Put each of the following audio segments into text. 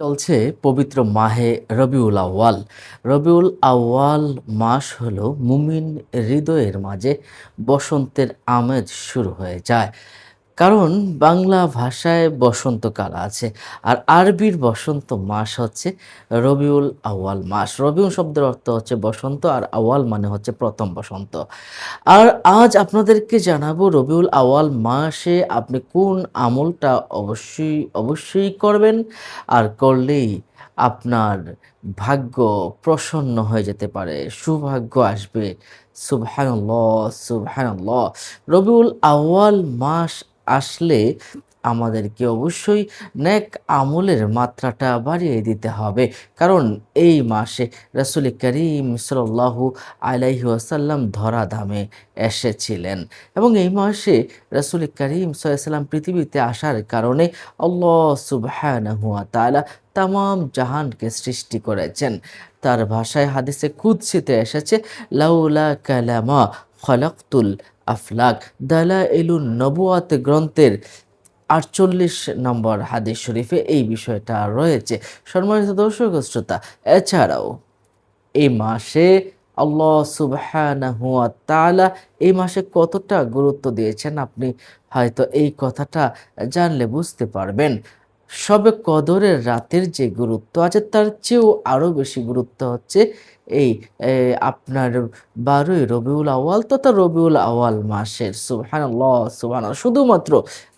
চলছে পবিত্র মাহে রবিউল আউয়াল। রবিউল আউয়াল মাস হল মুমিন হৃদয়ের মাঝে বসন্তের আমেজ শুরু হয়ে যায়। কারণ বাংলা ভাষায় বসন্তকাল আছে আর আরবির বসন্ত মাস হচ্ছে রবিউল আওয়াল মাস। রবিউল শব্দের অর্থ হচ্ছে বসন্ত আর আওয়াল মানে হচ্ছে প্রথম বসন্ত। আর আজ আপনাদেরকে জানাব রবিউল আওয়াল মাসে আপনি কোন আমলটা অবশ্যই অবশ্যই করবেন আর করলেই আপনার ভাগ্য প্রসন্ন হয়ে যেতে পারে সুভাগ্য আসবে। সুবহানাল্লাহ ল রবিউল আউয়াল মাস আসলে আমাদেরকে অবশ্যই নেক আমলের মাত্রাটা বাড়িয়ে দিতে হবে। কারণ এই মাসে রসুল করিম সাল্লাল্লাহু আলাইহি ওয়াসাল্লাম ধরা ধামে এসেছিলেন এবং এই মাসে রসুল করিম সাল্লাম পৃথিবীতে আসার কারণে আল্লাহ সুবহানাহু ওয়া তাআলা তাম জাহানকে সৃষ্টি করেছেন। তার ভাষায় হাদিসে কুৎসিতে এসেছে, লাউলা কালামা খলাকতুল আফলাক দালা এলুন নবুয়াত গ্রন্থের আটচল্লিশ নম্বর হাদিস শরীফে এই বিষয়টা রয়েছে। সম্মানিত দর্শক শ্রোতা, এছাড়াও এই মাসে আল্লাহ সুবাহানহুয়া তালা এই মাসে কতটা গুরুত্ব দিয়েছেন আপনি হয়তো এই কথাটা জানলে বুঝতে পারবেন। সবে কদরের রাতের যে গুরুত্ব আছে, তার চেয়েও আরও বেশি গুরুত্ব হচ্ছে এই আপনার বারোই রবিউল আওয়াল তথা রবিউল আওয়াল মাসের। সুবহান সুবহান শুধুমাত্র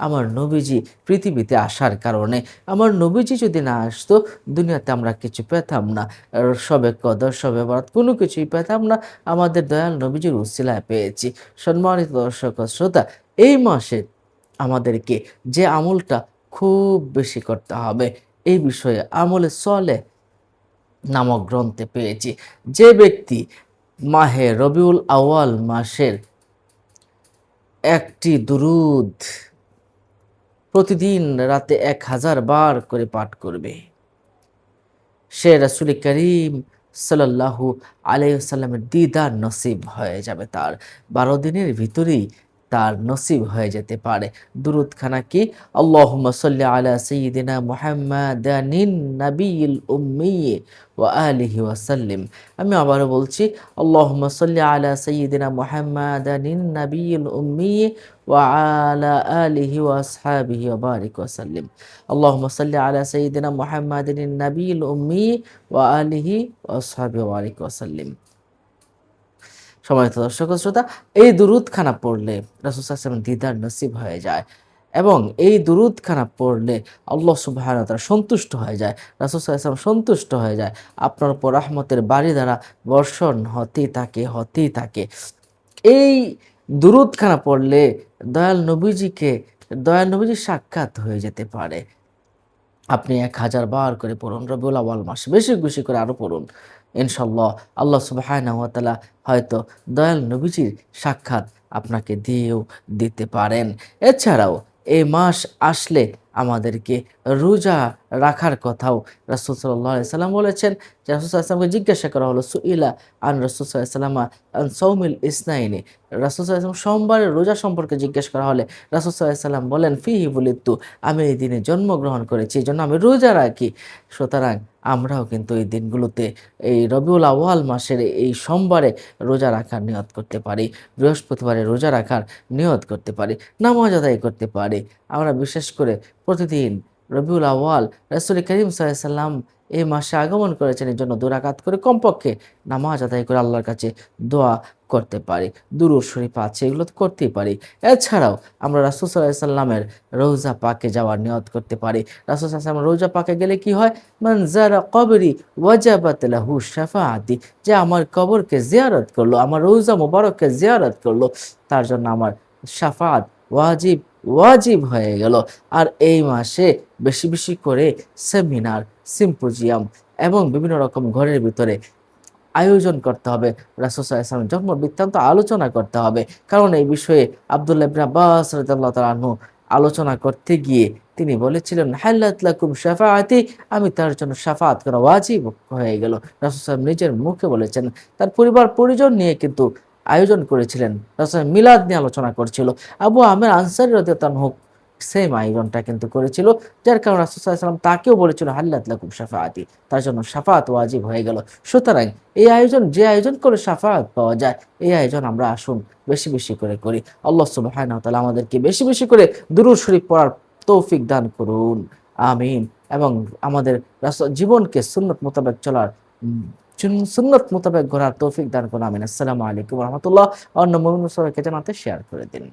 আমার নবীজি পৃথিবীতে আসার কারণে। আমার নবীজি যদি না আসতো, দুনিয়াতে আমরা কিছু পেতাম না। সবে কদর, সবে বরাত কোনো কিছুই পেতাম না। আমাদের দয়াল নবীজির উসিলায় পেয়েছি। সম্মানিত দর্শক শ্রোতা, এই মাসে আমাদেরকে যে আমলটা খুব বেশি করতে হবে। এই বিষয়ে আমলে সলে নামক গ্রন্থে পেয়েছি। যে ব্যক্তি মাহে রবিউল আওয়াল মাসের একটি দুরুদ প্রতিদিন রাতে এক হাজার বার করে পাঠ করবে। সে রাসুল করিম সাল্লাল্লাহু আলাইসাল্লামের দিদার নসিব হয়ে যাবে তার। বারো দিনের ভিতরেই তার নসিব হয়ে যেতে পারে। দুরুদ খানা কি? আল্লাহুম্মা সাল্লি আলা সাইয়্যিদিনা মুহাম্মাদানিন নাবিয়িল উম্মি ওয়া আলিহি ওয়া সাল্লিম। আমি আবারও বলছি, আল্লাহুম্মা সাল্লি আলা সাইয়্যিদিনা মুহাম্মাদানিন নাবিয়িল উম্মি ওয়া আলা আলিহি ওয়া আসহাবিহি ওয়া বারিক ওয়া সাল্লিম। আল্লাহুম্মা সাল্লি আলা সাইয়্যিদিনা মুহাম্মাদানিন নাবিয়িল উম্মি ওয়া আলিহি ওয়া আসহাবিহি ওয়া বারিক সম্মানিত দর্শক শ্রোতা, এই দুরুদখানা পড়লে রাসুল আসলাম দিদার নসিব হয়ে যায় এবং এই দুরুদখানা পড়লে আল্লাহ সুবাহ সন্তুষ্ট হয়ে যায়, রাসুল আসলাম সন্তুষ্ট হয়ে যায়, আপনার উপর রহমতের বাড়ি দ্বারা বর্ষণ হতেই থাকে হতেই থাকে। এই দুরুদখানা পড়লে দয়াল নবীজিকে, দয়াল নবীজির সাক্ষাৎ হয়ে যেতে পারে। আপনি এক হাজার বার করে পড়ুন, রবিউল আওয়াল মাস, বেশি বেশি করে আরও পড়ুন। ইনশাল্লাহ আল্লাহ সুবাহানাহতালা হয়তো দয়াল নবীজির সাক্ষাৎ আপনাকে দিয়েও দিতে পারেন। এছাড়াও এ মাস আসলে আমাদেরকে রোজা রাখার কথাও রাসুল সাল্লাম বলেছেন। যে রাসুল সাল্লামকে জিজ্ঞাসা করা হলো, সুইলা আন রাসুল সাল্লামা আন সৌমিল ইসনাইনি? রাসুল সাল্লাম সোমবারের রোজা সম্পর্কে জিজ্ঞেস করা হলে রাসুল সাল্লাম বলেন, ফিহি বলিতু, আমি এই দিনে জন্মগ্রহণ করেছি এই জন্য আমি রোজা রাখি। সুতরাং আমরাও কিন্তু এই দিনগুলোতে এই রবিউল আওয়াল মাসের এই সোমবারে রোজা রাখার নিয়ত করতে পারি, বৃহস্পতিবারে রোজা রাখার নিয়ত করতে পারি, নামাজ আদায় করতে পারি। আমরা বিশেষ করে প্রতিদিন রবিউল আওয়াল রসুল করিম সাল্লাম এই মাসে আগমন করেছেন এর জন্য দুরাকাত করে কমপক্ষে নামাজ আদায় করে আল্লাহর কাছে দোয়া করতে পারি দুরুর শরীফ আছে, এগুলো তো করতেই পারি। এছাড়াও আমরা রাসুল সাল্লাহ সাল্লামের রোজা পাকে যাওয়ার নিয়ত করতে পারি। রাসুল সাল্লাম রোজা পাকে গেলে কি হয়? মনজারা কবরি ওয়াজাবাত লাহু শাফাআতি, যে আমার কবরকে জিয়ারত করল, আমার রোজা মোবারককে জিয়ারত করল, তার জন্য আমার শাফাত ওয়াজিব ওয়াজিব হয়ে গেল। আর এই মাসে বেশি বেশি করে সেমিনার, সিম্পোজিয়াম এবং বিভিন্ন রকম ঘরের ভিতরে আয়োজন করতে হবে। রাসুসাল্লামের জন্ম বৃত্তান্ত আলোচনা করতে হবে, কারণ এই বিষয়ে আবদুল্লাহ ইবনে আব্বাস রাদিয়াল্লাহু তাআলা আনহু আলোচনা করতে গিয়ে তিনি বলেছিলেন, হাল্লাত লাকুম শাফাআতি আমি তার জন্য শাফাত করা ওয়াজিব হয়ে গেল। রাসুল নিজের মুখে বলেছেন, তার পরিবার পরিজন নিয়ে কিন্তু আয়োজন করেছিলেন। রাসুল মিলাদ নিয়ে আলোচনা করছিল। আবু আমের আনসারি রদিয়াতান হোক সেম আয়োজনটা কিন্তু করেছিল, যার কারণে রাসুসাল্লাম তাকেও বলেছিল, হাল্লাত লাকুম সাফাআতি তার জন্য সাফাত ওয়াজিব হয়ে গেল। সুতরাং এই আয়োজন, যে আয়োজন করে সাফাত পাওয়া যায়, এই আয়োজন আমরা আসুন বেশি বেশি করে করি। আল্লাহ তাআলা আমাদেরকে বেশি বেশি করে দুরূদ শরীফ পড়ার তৌফিক দান করুন। আমিন। এবং আমাদের জীবনকে সুন্নত মোতাবেক চলার সুন্নত মোতাবেক ঘোরার তৌফিক দান করুন, আমিন। আসসালামু আলাইকুম রহমতুল্লাহ। অন্য মমিন সবাইকে জানাতে শেয়ার করে দিন।